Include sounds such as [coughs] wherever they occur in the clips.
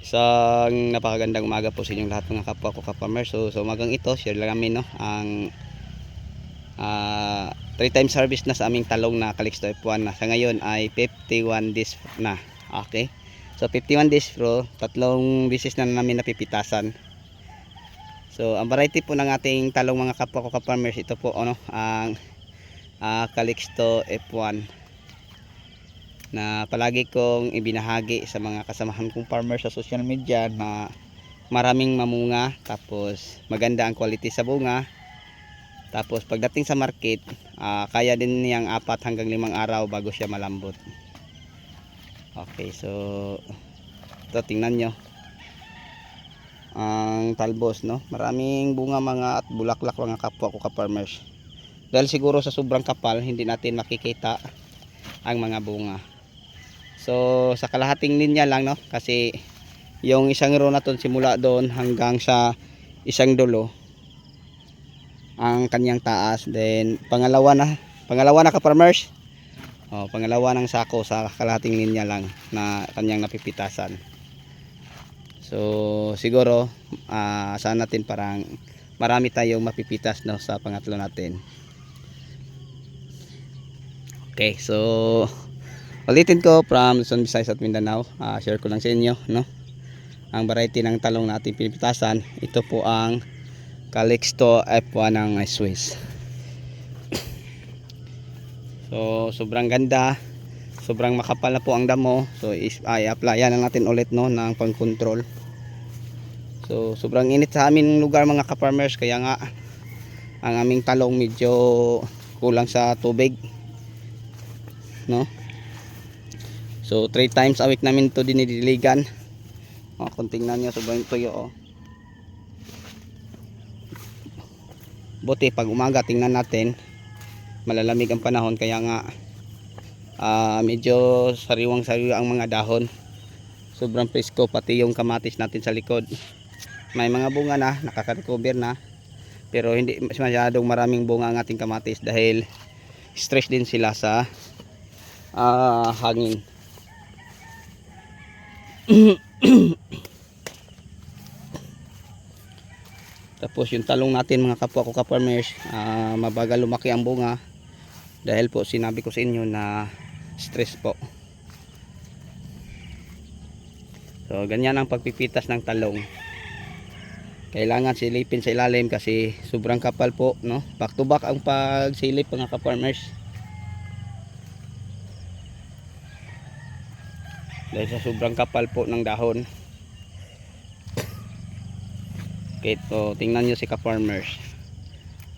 Isang napakagandang umaga po sa inyong lahat mga kapwa ko ka-farmer. So, sa umagang ito, share lang namin no, ang ah 3 times harvest na sa aming talong na Calixto F1 na sa ngayon ay 51 days na. Okay. So 51 days bro, tatlong beses na namin napipitasan. So ang variety po ng ating talong mga kapwa ko ka-farmers ito po ano ang ah, Calixto F1 na palagi kong ibinahagi sa mga kasamahan kong farmer sa social media na maraming mamunga tapos maganda ang quality sa bunga. Tapos pagdating sa market ah, kaya din niyang apat hanggang limang araw bago siya malambot. Okay so ito tingnan nyo. Ang talbos no? Maraming bunga mga at bulaklak mga kapwa ko ka-farmers. Dahil siguro sa sobrang kapal hindi natin makikita ang mga bunga so sa kalahating linya lang no? Kasi yung isang row na to simula doon hanggang sa isang dulo ang kanyang taas. Then pangalawa na pangalawa na ka-farmers. Oh, pangalawa ng sako sa kalahating linya lang na kanyang napipitasan. So siguro ah saan natin parang marami tayong mapipitas no sa pangatlo natin. Okay so ulitin ko from Luzon, Visayas at Mindanao Ah, share ko lang sa inyo no ang variety ng talong natin pinipitasan ito po ang Calixto F1 ng Swiss. [coughs] So sobrang ganda. Sobrang makapal na po ang damo. So is ay applyan na natin ulit no ng pang-control. So sobrang init sa aming lugar mga ka-farmers kaya nga ang aming talong medyo kulang sa tubig. No? So three times a week namin to dinidiligan. O, kung tingnan nyo sobrang tuyo oh. buti pag umaga tingnan natin. Malalamig ang panahon kaya nga ah, medyo sariwang sariwa ang mga dahon. Sobrang presko pati yung kamatis natin sa likod. May mga bunga na nakaka-recover na. Pero hindi masyadong maraming bunga ang ating kamatis dahil stress din sila sa ah, hangin Tapos yung talong natin mga kapwa ko ka-farmers, ah, mabagal lumaki ang bunga dahil po sinabi ko sa inyo na stress po. So ganyan ang pagpipitas ng talong. Kailangan silipin sa ilalim kasi sobrang kapal po, no? Back to back ang pagsilip mga ka-farmers. Dahil sa sobrang kapal po ng dahon. Okay, so tingnan nyo si ka-farmers.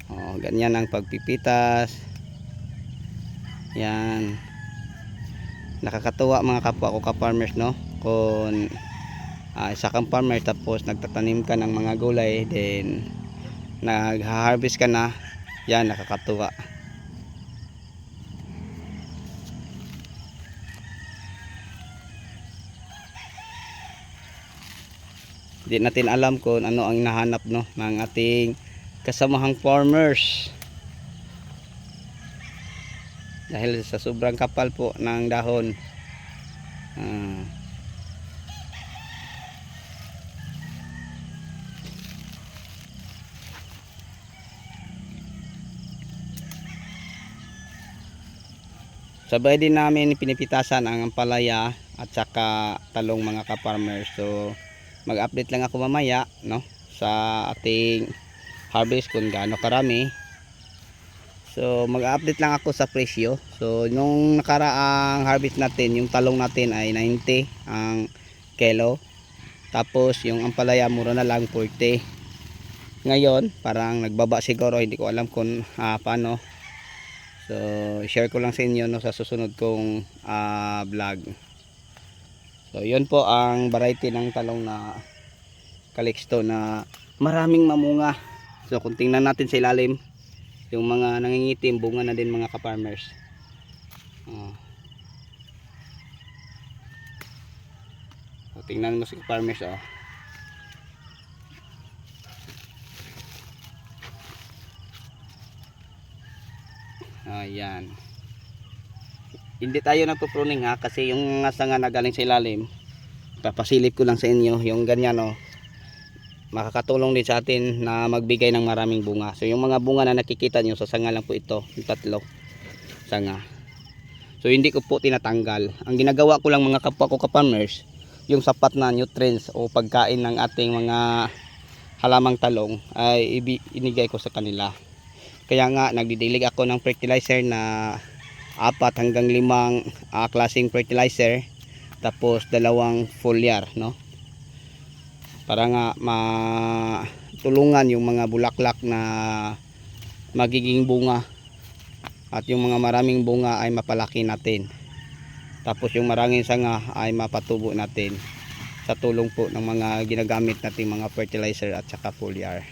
Oh, ganyan ang pagpipitas. Yan. Nakakatuwa mga kapwa ko ka-farmers, no? Kung ah, isa kang farmer tapos nagtatanim ka ng mga gulay, then nag-harvest ka na. Yan, nakakatuwa. Hindi natin alam kung ano ang nahanap no ng ating kasamahang farmers. Dahil sa sobrang kapal po ng dahon. Ah. Sabay din namin pinipitasan ang ampalaya at saka talong mga ka-farmers. So mag-update lang ako mamaya no sa ating harvest kung gaano karami. So mag-update lang ako sa presyo. So nung nakaraang harvest natin yung talong natin ay 90 ang kilo. Tapos yung ampalaya mura na lang 40 ngayon parang nagbaba siguro hindi ko alam kung ah, paano. So share ko lang sa inyo no sa susunod kong ah, vlog So, yun po ang variety ng talong na Calixto na maraming mamunga. So, kung tingnan natin sa ilalim, yung mga nangingitim, bunga na din mga ka-farmers. Oh. So, tingnan mo si ka-farmers, oh. Ayan hindi tayo nagpo-pruning ha kasi yung nga sanga na galing sa ilalim papasilip ko lang sa inyo yung ganyan oh. Makakatulong din sa atin na magbigay ng maraming bunga. So yung mga bunga na nakikita nyo sa sanga lang po ito yung tatlo sanga. So hindi ko po tinatanggal. Ang ginagawa ko lang mga kapwa ko ka-farmers yung sapat na nutrients o pagkain ng ating mga halamang talong ay inigay ko sa kanila. Kaya nga nagdidilig ako ng fertilizer na apat hanggang limang ah, klaseng fertilizer. Tapos dalawang foliar no? Para nga matulungan yung mga bulaklak na magiging bunga. At yung mga maraming bunga ay mapalaki natin. Tapos yung maraming sanga ay mapatubo natin sa tulong po ng mga ginagamit nating mga fertilizer at saka foliar.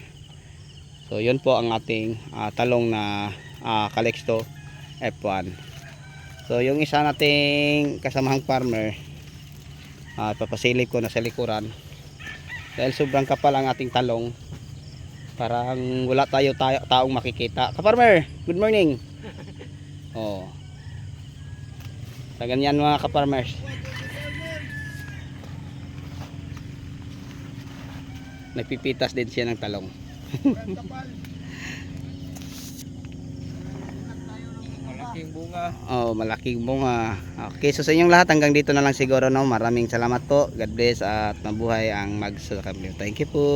So yun po ang ating ah, talong na uh, Calixto F1 so yung isa nating kasamahang farmer at papasilip ko na sa likuran. Dahil sobrang kapal ang ating talong. Parang wala tayo, tayo taong makikita. Kaparmer good morning! [laughs] Oh sa ganyan mga kaparmers nagpipitas din siya ng talong [laughs] Malaking bunga. oh malaking bunga. Okay so sa inyong lahat hanggang dito na lang siguro no? Maraming salamat po. God bless at mabuhay ang magsakamyo thank you po